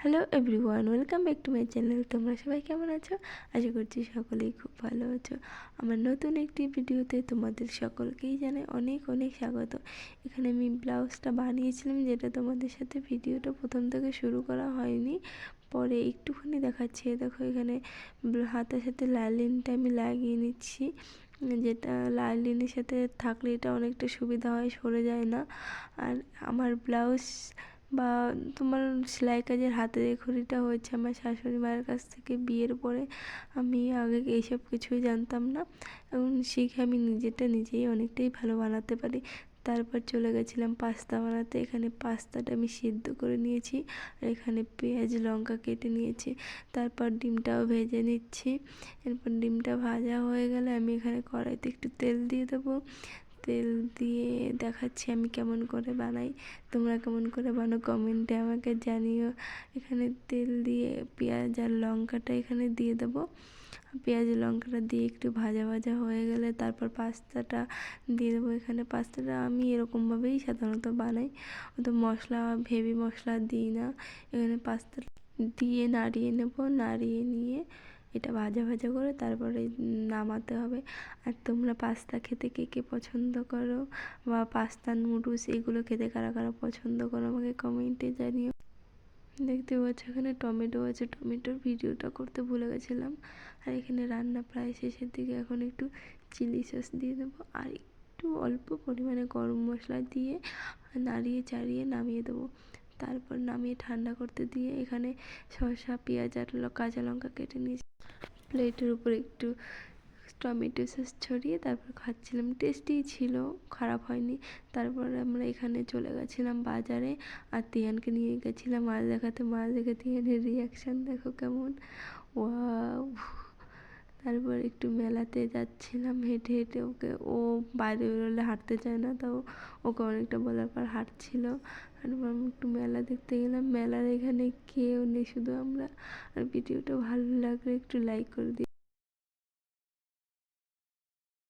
Hello everyone welcome back to my channel তোমরা সবাই কেমন আছো? আশা করছি সকলেই খুব ভালো আছো। আমার নতুন একটি ভিডিওতে তোমাদের সকলকেই জানাই অনেক অনেক স্বাগত। এখানে আমি ব্লাউজটা বানিয়েছিলাম, যেটা তোমাদের সাথে ভিডিওটা প্রথম থেকে শুরু করা হয়নি। পরে একটুখানি দেখাচ্ছি। দেখো, এখানে হাতের সাথে লাইলিনটা আমি লাগিয়ে নিচ্ছি। যেটা লাইলিনের সাথে থাকলে এটা অনেকটা সুবিধা হয়, সরে যায় না। আর আমার ব্লাউজ বা তোমার সেলাই কাজের হাতে খড়িটা হয়েছে আমার শাশুড়ি মায়ের কাছ থেকে বিয়ের পরে আমি আগে এইসব কিছুই জানতাম না। এখন শিখে আমি নিজেরটা নিজেই অনেকটাই ভালো বানাতে পারি। তারপর চলে গেছিলাম পাস্তা বানাতে। এখানে পাস্তাটা আমি সিদ্ধ করে নিয়েছি আর এখানে পেঁয়াজ, লঙ্কা কেটে নিয়েছি। তারপর ডিমটাও ভেজে নিচ্ছি। এরপর ডিমটা ভাজা হয়ে গেলে আমি এখানে কড়াইতে একটু তেল দিয়ে দেবো। তেল দিয়ে দেখাচ্ছি আমি কেমন করে বানাই। তোমরা কেমন করে বানো কমেন্টে আমাকে জানিও। এখানে তেল দিয়ে পেঁয়াজ আর লঙ্কাটা এখানে দিয়ে দেবো। পেঁয়াজ, লঙ্কাটা দিয়ে একটু ভাজা ভাজা হয়ে গেলে তারপর পাস্তাটা দিয়ে দেবো এখানে। পাস্তাটা আমি এরকমভাবেই সাধারণত বানাই। অত মশলা ভেবি মশলা দিই না। এখানে পাস্তা দিয়ে নাড়িয়ে নেব। নাড়িয়ে নিয়ে এটা ভাজা ভাজা করে তারপরে নামাতে হবে। আর তোমরা পাস্তা খেতে কে কে পছন্দ করো বা পাস্তা, নুডলস এগুলো খেতে কারা কারা পছন্দ করো আমাকে কমেন্টে জানিও। দেখতে পাচ্ছ এখানে টমেটো আছে। টমেটোর ভিডিওটা করতে ভুলে গেছিলাম। আর এখানে রান্না প্রায় শেষের দিকে। এখন একটু চিলি সস দিয়ে দেবো আর একটু অল্প পরিমাণে গরম মশলা দিয়ে নাড়িয়ে চাড়িয়ে নামিয়ে দেবো। তারপর নামিয়ে ঠান্ডা করতে দিয়ে এখানে শসা, পেঁয়াজ আর কাঁচা লঙ্কা কেটে নিয়েছি। প্লেটের উপর একটু টমেটো সস ছড়িয়ে তারপর খাচ্ছিলাম। টেস্টি ছিল, খারাপ হয়নি। তারপর আমরা এখানে চলে গেছিলাম বাজারে। আর তিয়ানকে নিয়ে গেছিলাম মাছ দেখাতে। মাছ দেখে তিয়ানের রিয়াকশান দেখো কেমন। ওয়াও। তারপর একটু মেলাতে যাচ্ছিলাম, হেঁটে হেঁটে ওকে, ও বাইরে বেরোলে হাঁটতে চায় না তাও ওকে অনেকটা বলার পর হাঁটছিল। তারপর একটু মেলা দেখতে গেলাম, মেলার এখানে কেউ নেই শুধু আমরা। আর ভিডিওটা ভালো লাগলে একটু লাইক করে দিই